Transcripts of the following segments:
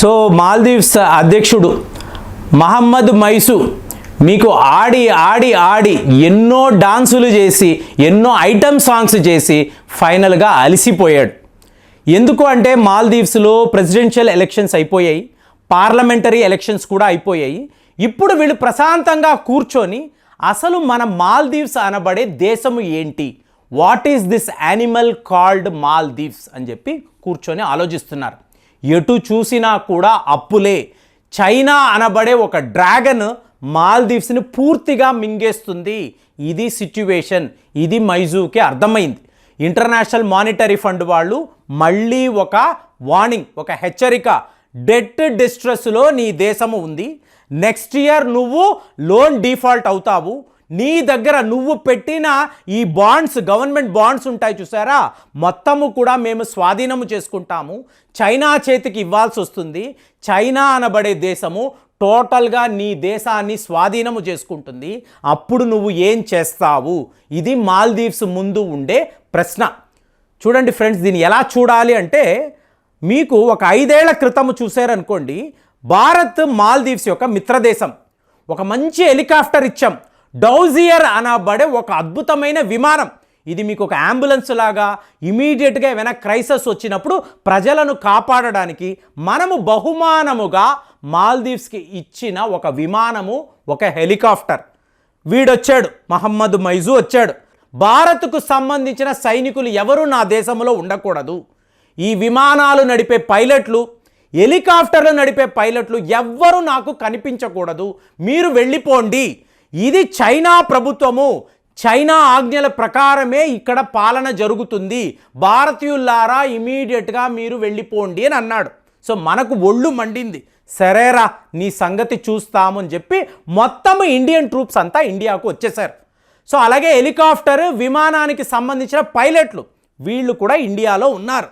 So Maldives అధ్యక్షుడు మహమ్మద్ మైసు మీకు ఆడి ఆడి ఆడి ఎన్నో డాన్సులు చేసి ఎన్నో ఐటమ్ సాంగ్స్ చేసి ఫైనల్గా అలసిపోయాడు. ఎందుకు అంటే మాల్దీవ్స్లో ప్రెసిడెన్షియల్ ఎలక్షన్స్ అయిపోయాయి పార్లమెంటరీ ఎలక్షన్స్ కూడా అయిపోయాయి. ఇప్పుడు వీళ్ళు ప్రశాంతంగా కూర్చొని అసలు మన మాల్దీవ్స్ అనబడే దేశము ఏంటి? What is this animal called Maldives అని చెప్పి కూర్చొని ఆలోచిస్తున్నారు. ఎటు చూసినా కూడా అప్పులే. చైనా అనబడే ఒక డ్రాగన్ మాల్దీవ్స్ని పూర్తిగా మింగేస్తుంది. ఇది సిచ్యువేషన్. ఇది మైజూకి అర్థమైంది. ఇంటర్నేషనల్ మానిటరీ ఫండ్ వాళ్ళు మళ్ళీ ఒక వార్నింగ్ ఒక హెచ్చరిక. డెట్ డిస్ట్రెస్లో నీ దేశము ఉంది. నెక్స్ట్ ఇయర్ నువ్వు లోన్ డిఫాల్ట్ అవుతావు. నీ దగ్గర నువ్వు పెట్టిన ఈ బాండ్స్ గవర్నమెంట్ బాండ్స్ ఉంటాయి చూసారా? మొత్తము కూడా మేము స్వాధీనము చేసుకుంటాము. చైనా చేతికి ఇవ్వాల్సి వస్తుంది. చైనా అనబడే దేశము టోటల్గా నీ దేశాన్ని స్వాధీనము చేసుకుంటుంది. అప్పుడు నువ్వు ఏం చేస్తావు? ఇది మాల్దీవ్స్ ముందు ఉండే ప్రశ్న. చూడండి ఫ్రెండ్స్ దీన్ని ఎలా చూడాలి అంటే మీకు ఒక ఐదేళ్ళ క్రితము చూశారనుకోండి భారత్ మాల్దీవ్స్ యొక్క మిత్రదేశం. ఒక మంచి హెలికాప్టర్ ఇచ్చాం. డౌజియర్ అనబడే ఒక అద్భుతమైన విమానం. ఇది మీకు ఒక అంబులెన్స్ లాగా ఇమీడియట్గా ఏమైనా క్రైసిస్ వచ్చినప్పుడు ప్రజలను కాపాడడానికి మనము బహుమానముగా మాల్దీవ్స్కి ఇచ్చిన ఒక విమానము ఒక హెలికాప్టర్. వీడొచ్చాడు మహమ్మద్ మైజు వచ్చాడు. భారత్కు సంబంధించిన సైనికులు ఎవరు నా దేశంలో ఉండకూడదు. ఈ విమానాలు నడిపే పైలట్లు హెలికాప్టర్లు నడిపే పైలట్లు ఎవ్వరు నాకు కనిపించకూడదు. మీరు వెళ్ళిపోండి. ఇది చైనా ప్రభుత్వము. చైనా ఆజ్ఞల ప్రకారమే ఇక్కడ పాలన జరుగుతుంది. భారతీయులారా ఇమీడియట్గా మీరు వెళ్ళిపోండి అని అన్నాడు. సో మనకు ఒళ్ళు మండింది. సరేరా నీ సంగతి చూస్తాము అని చెప్పి మొత్తం ఇండియన్ ట్రూప్స్ అంతా ఇండియాకు వచ్చేసారు సో అలాగే హెలికాప్టర్ విమానానికి సంబంధించిన పైలట్లు వీళ్ళు కూడా ఇండియాలో ఉన్నారు.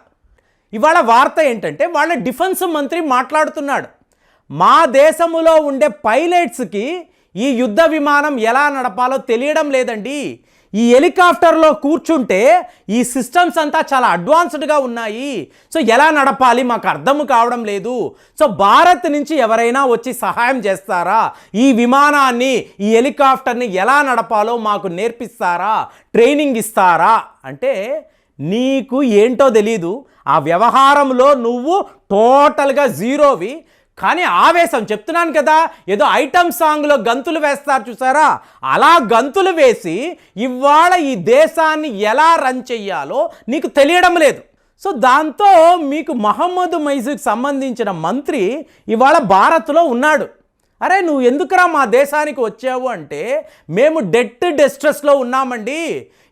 ఇవాళ వార్త ఏంటంటే వాళ్ళ డిఫెన్స్ మంత్రి మాట్లాడుతున్నాడు. మా దేశములో ఉండే పైలట్స్కి ఈ యుద్ధ విమానం ఎలా నడపాలో తెలియడం లేదండి. ఈ హెలికాప్టర్లో కూర్చుంటే ఈ సిస్టమ్స్ అంతా చాలా అడ్వాన్స్డ్గా ఉన్నాయి. సో ఎలా నడపాలి మాకు అర్థం కావడం లేదు. సో భారత్ నుంచి ఎవరైనా వచ్చి సహాయం చేస్తారా? ఈ విమానాన్ని ఈ హెలికాప్టర్ని ఎలా నడపాలో మాకు నేర్పిస్తారా? ట్రైనింగ్ ఇస్తారా? అంటే నీకు ఏంటో తెలీదు. ఆ వ్యవహారంలో నువ్వు టోటల్గా జీరోవి. కానీ ఆవేశం చెప్తున్నాను కదా ఏదో ఐటమ్ సాంగ్లో గంతులు వేస్తారు చూసారా? అలా గంతులు వేసి ఇవాళ ఈ దేశాన్ని ఎలా రన్ చెయ్యాలో నీకు తెలియడం లేదు. సో దాంతో మీకు మహమ్మద్ మైజుకి సంబంధించిన మంత్రి ఇవాళ భారత్లో ఉన్నాడు. అరే నువ్వు ఎందుకురా మా దేశానికి వచ్చావు అంటే మేము డెట్ డిస్ట్రెస్లో ఉన్నామండి.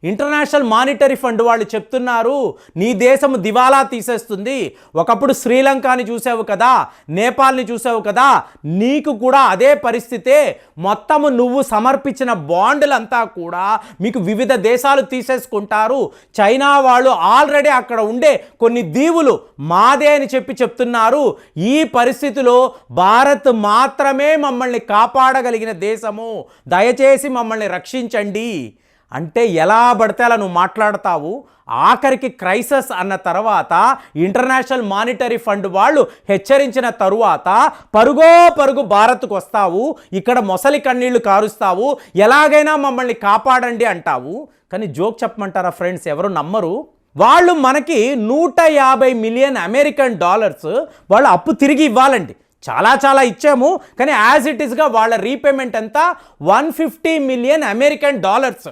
ఇంటర్నేషనల్ మానిటరీ ఫండ్ వాళ్ళు చెప్తున్నారు నీ దేశం దివాలా తీసేస్తుంది. ఒకప్పుడు శ్రీలంకని చూసావు కదా నేపాల్ని చూసావు కదా నీకు కూడా అదే పరిస్థితే. మొత్తము నువ్వు సమర్పించిన బాండ్లంతా కూడా మీకు వివిధ దేశాలు తీసేసుకుంటారు. చైనా వాళ్ళు ఆల్రెడీ అక్కడ ఉండే కొన్ని దీవులు మాదే అని చెప్పి చెప్తున్నారు. ఈ పరిస్థితిలో భారత్ మాత్రమే మమ్మల్ని కాపాడగలిగిన దేశము. దయచేసి మమ్మల్ని రక్షించండి. అంటే ఎలా పడితే అలా నువ్వు మాట్లాడతావు? ఆఖరికి క్రైసస్ అన్న తర్వాత ఇంటర్నేషనల్ మానిటరీ ఫండ్ వాళ్ళు హెచ్చరించిన తరువాత పరుగో పరుగు భారత్కు వస్తావు ఇక్కడ మొసలి కన్నీళ్ళు కారుస్తావు ఎలాగైనా మమ్మల్ని కాపాడండి అంటావు. కానీ జోక్ చెప్పమంటారా ఫ్రెండ్స్? ఎవరు నమ్మరు? వాళ్ళు మనకి నూట యాభై మిలియన్ అమెరికన్ డాలర్స్ వాళ్ళు అప్పు తిరిగి ఇవ్వాలండి. చాలా చాలా ఇచ్చాము. కానీ యాజ్ ఇట్ ఈస్గా వాళ్ళ రీపేమెంట్ ఎంత? One fifty million American dollars.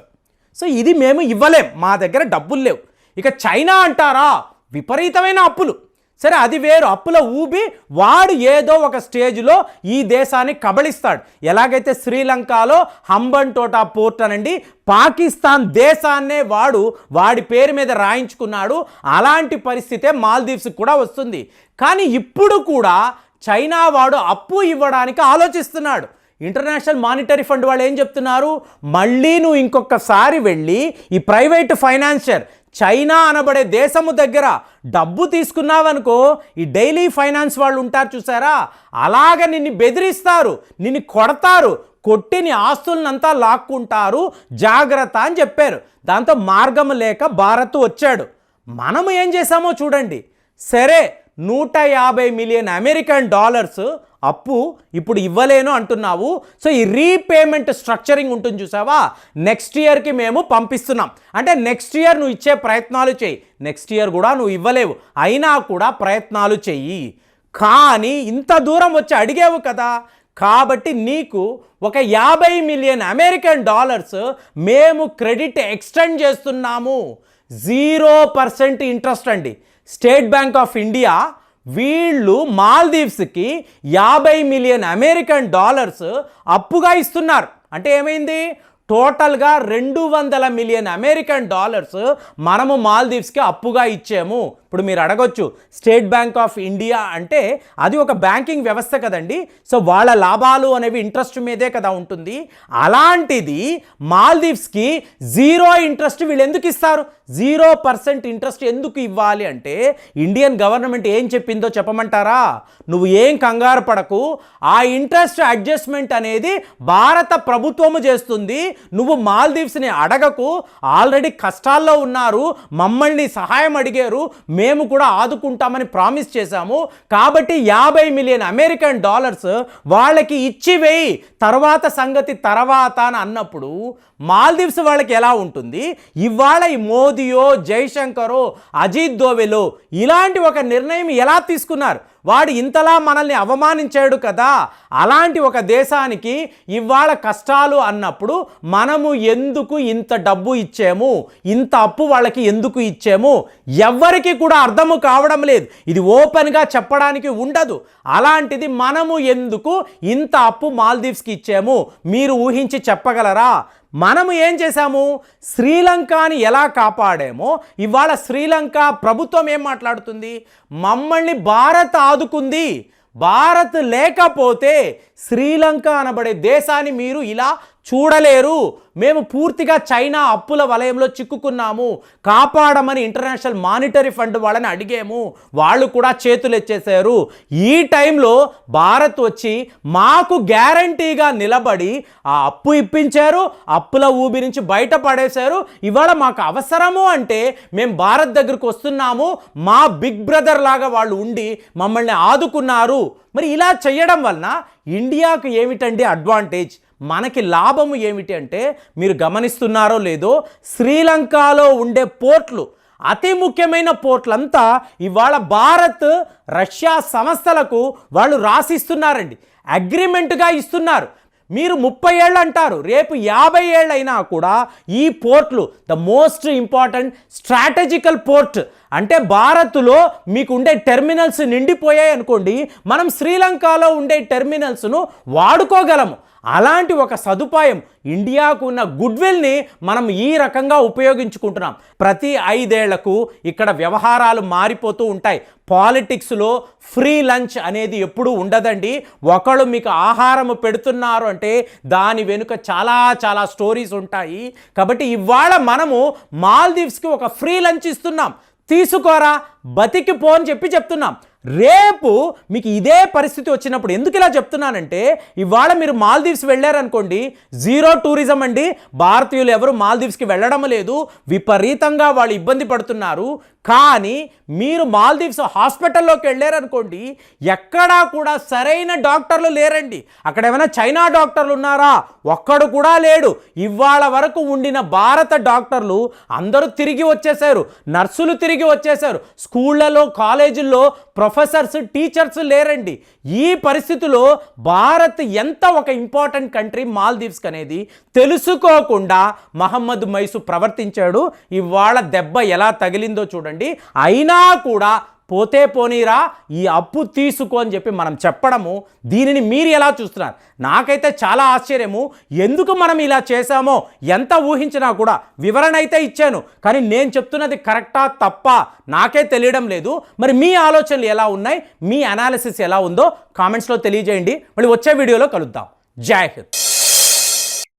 So ఇది మేము ఇవ్వలేం. మా దగ్గర డబ్బులు లేవు. ఇక చైనా అంటారా? విపరీతమైన అప్పులు. సరే అది వేరు. అప్పుల ఊబి వాడు ఏదో ఒక స్టేజ్లో ఈ దేశాన్ని కబళిస్తాడు. ఎలాగైతే శ్రీలంకలో హంబన్ టోటా పోర్ట్ అనండి పాకిస్తాన్ దేశాన్నే వాడు వాడి పేరు మీద రాయించుకున్నాడు. అలాంటి పరిస్థితే మాల్దీవ్స్కి కూడా వస్తుంది. కానీ ఇప్పుడు కూడా చైనా వాడు అప్పు ఇవ్వడానికి ఆలోచిస్తున్నాడు. ఇంటర్నేషనల్ మానిటరీ ఫండ్ వాళ్ళు ఏం చెప్తున్నారు? మళ్ళీ నువ్వు ఇంకొకసారి వెళ్ళి ఈ ప్రైవేట్ ఫైనాన్షియర్ చైనా అనబడే దేశము దగ్గర డబ్బు తీసుకున్నావనుకో ఈ డైలీ ఫైనాన్స్ వాళ్ళు ఉంటారు చూసారా? అలాగ నిన్ను బెదిరిస్తారు నిన్ను కొడతారు కొట్టి నీ ఆస్తులనంతా లాక్కుంటారు జాగ్రత్త అని చెప్పారు. దాంతో మార్గం లేక భారత్ వచ్చాడు. మనము ఏం చేశామో చూడండి. సరే నూట యాభై మిలియన్ అమెరికన్ డాలర్స్ అప్పు ఇప్పుడు ఇవ్వలేను అంటున్నావు. సో ఈ రీపేమెంట్ స్ట్రక్చరింగ్ ఉంటుంది చూసావా? నెక్స్ట్ ఇయర్కి మేము పంపిస్తున్నాం. అంటే నెక్స్ట్ ఇయర్ నువ్వు ఇచ్చే ప్రయత్నాలు చేయి. నెక్స్ట్ ఇయర్ కూడా నువ్వు ఇవ్వలేవు. అయినా కూడా ప్రయత్నాలు చెయ్యి. కానీ ఇంత దూరం వచ్చి అడిగావు కదా? కాబట్టి నీకు ఒక యాభై మిలియన్ అమెరికన్ డాలర్స్ మేము క్రెడిట్ ఎక్స్టెండ్ చేస్తున్నాము. జీరో పర్సెంట్ ఇంట్రెస్ట్ అండి. స్టేట్ బ్యాంక్ ఆఫ్ ఇండియా వీళ్ళు మాల్దీవ్స్కి యాభై మిలియన్ అమెరికన్ డాలర్స్ అప్పుగా ఇస్తున్నారు. అంటే ఏమైంది? టోటల్గా రెండు వందల మిలియన్ అమెరికన్ డాలర్స్ మనము మాల్దీవ్స్కి అప్పుగా ఇచ్చాము. ఇప్పుడు మీరు అడగొచ్చు స్టేట్ బ్యాంక్ ఆఫ్ ఇండియా అంటే అది ఒక బ్యాంకింగ్ వ్యవస్థ కదండి. సో వాళ్ళ లాభాలు అనేవి ఇంట్రెస్ట్ మీదే కదా ఉంటుంది. అలాంటిది మాల్దీవ్స్కి జీరో ఇంట్రెస్ట్ వీళ్ళు ఎందుకు ఇస్తారు? జీరో పర్సెంట్ ఇంట్రెస్ట్ ఎందుకు ఇవ్వాలి అంటే ఇండియన్ గవర్నమెంట్ ఏం చెప్పిందో చెప్పమంటారా? నువ్వు ఏం కంగారు పడకు. ఆ ఇంట్రెస్ట్ అడ్జస్ట్మెంట్ అనేది భారత ప్రభుత్వము చేస్తుంది. నువ్వు మాల్దీవ్స్ని అడగకు ఆల్రెడీ కష్టాల్లో ఉన్నారు మమ్మల్ని సహాయం అడిగారు మేము కూడా ఆదుకుంటామని ప్రామిస్ చేశాము. కాబట్టి యాభై మిలియన్ అమెరికన్ డాలర్స్ వాళ్ళకి ఇచ్చి వేయి. తర్వాత సంగతి తర్వాత అని అన్నప్పుడు మాల్దీవ్స్ వాళ్ళకి ఎలా ఉంటుంది? ఇవాళ ఈ మోదీయో జైశంకరో అజిత్ దోవెలో ఇలాంటి ఒక నిర్ణయం ఎలా తీసుకున్నారు? వాడు ఇంతలా మనల్ని అవమానించాడు కదా. అలాంటి ఒక దేశానికి ఇవాళ కష్టాలు అన్నప్పుడు మనము ఎందుకు ఇంత డబ్బు ఇచ్చాము? ఇంత అప్పు వాళ్ళకి ఎందుకు ఇచ్చాము? ఎవ్వరికి కూడా అర్థము కావడం లేదు. ఇది ఓపెన్గా చెప్పడానికి ఉండదు. అలాంటిది మనము ఎందుకు ఇంత అప్పు మాల్దీవ్స్కి ఇచ్చాము? మీరు ఊహించి చెప్పగలరా? మనము ఏం చేశాము? శ్రీలంకని ఎలా కాపాడామో ఇవాళ శ్రీలంక ప్రభుత్వం ఏం మాట్లాడుతుంది? మమ్మల్ని భారత్ ఆదుకుంది. భారత్ లేకపోతే శ్రీలంక అనబడే దేశాన్ని మీరు ఇలా చూడలేరు. మేము పూర్తిగా చైనా అప్పుల వలయంలో చిక్కుకున్నాము. కాపాడమని ఇంటర్నేషనల్ మానిటరీ ఫండ్ వాళ్ళని అడిగాము. వాళ్ళు కూడా చేతులు ఎత్తేసారు ఈ టైంలో భారత్ వచ్చి మాకు గ్యారంటీగా నిలబడి ఆ అప్పు ఇప్పించారు. అప్పుల ఊబి నుంచి బయటపడేశారు ఇవాళ మాకు అవసరము అంటే మేము భారత్ దగ్గరకు వస్తున్నాము. మా బిగ్ బ్రదర్ లాగా వాళ్ళు ఉండి మమ్మల్ని ఆదుకున్నారు. మరి ఇలా చేయడం వలన ఇండియాకు ఏమిటండి అడ్వాంటేజ్? మనకి లాభము ఏమిటి అంటే మీరు గమనిస్తున్నారో లేదో శ్రీలంకలో ఉండే పోర్ట్లు అతి ముఖ్యమైన పోర్ట్లంతా ఇవాళ భారత్ రష్యా సంస్థలకు వాళ్ళు రాసిస్తున్నారండి. అగ్రిమెంట్గా ఇస్తున్నారు. మీరు ముప్పై ఏళ్ళు అంటారు. రేపు యాభై ఏళ్ళైనా కూడా ఈ పోర్ట్లు the most important strategical port అంటే భారత్లో మీకు ఉండే టెర్మినల్స్ నిండిపోయాయి అనుకోండి మనం శ్రీలంకలో ఉండే టెర్మినల్స్ను వాడుకోగలము. అలాంటి ఒక సదుపాయం ఇండియాకు ఉన్న గుడ్విల్ని మనం ఈ రకంగా ఉపయోగించుకుంటున్నాం. ప్రతి ఐదేళ్ళకు ఇక్కడ వ్యవహారాలు మారిపోతూ ఉంటాయి. పాలిటిక్స్లో ఫ్రీ లంచ్ అనేది ఎప్పుడూ ఉండదండి. ఒకళ్ళు మీకు ఆహారం పెడుతున్నారు అంటే దాని వెనుక చాలా చాలా స్టోరీస్ ఉంటాయి. కాబట్టి ఇవాళ మనము మాల్దీవ్స్కి ఒక ఫ్రీ లంచ్ ఇస్తున్నాం. తీసుకోరా బతికిపో అని చెప్పి చెప్తున్నాం. రేపు మీకు ఇదే పరిస్థితి వచ్చినప్పుడు ఎందుకు ఇలా చెప్తున్నానంటే ఇవాళ మీరు మాల్దీవ్స్ వెళ్ళారనుకోండి జీరో టూరిజం అండి. భారతీయులు ఎవరు మాల్దీవ్స్కి వెళ్ళడం లేదు. విపరీతంగా వాళ్ళు ఇబ్బంది పడుతున్నారు. కానీ మీరు మాల్దీవ్స్ హాస్పిటల్లోకి వెళ్ళారనుకోండి ఎక్కడా కూడా సరైన డాక్టర్లు లేరండి. అక్కడ ఏమైనా చైనా డాక్టర్లు ఉన్నారా? ఒక్కడు కూడా లేడు. ఇవాళ వరకు ఉండిన భారత డాక్టర్లు అందరూ తిరిగి వచ్చేసారు నర్సులు తిరిగి వచ్చేసారు స్కూళ్ళలో కాలేజీల్లో ప్రొఫెసర్స్ టీచర్స్ లేరండి. ఈ పరిస్థితిలో భారత్ ఎంత ఒక ఇంపార్టెంట్ కంట్రీ మాల్దీవ్స్ అనేది తెలుసుకోకుండా మహమ్మద్ మైసు ప్రవర్తించాడు. ఇవాళ దెబ్బ ఎలా తగిలిందో చూడండి. అయినా కూడా పోతే పోనీరా ఈ అప్పు తీసుకో అని చెప్పి మనం చెప్పడము దీనిని మీరు ఎలా చూస్తున్నారు? నాకైతే చాలా ఆశ్చర్యము ఎందుకు మనం ఇలా చేశామో ఎంత ఊహించినా కూడా వివరణ అయితే ఇచ్చాను కానీ నేను చెప్తున్నది కరెక్టా తప్ప నాకే తెలియడం లేదు. మరి మీ ఆలోచనలు ఎలా ఉన్నాయి? మీ అనాలిసిస్ ఎలా ఉందో కామెంట్స్లో తెలియజేయండి. మళ్ళీ వచ్చే వీడియోలో కలుద్దాం. జై హింద్.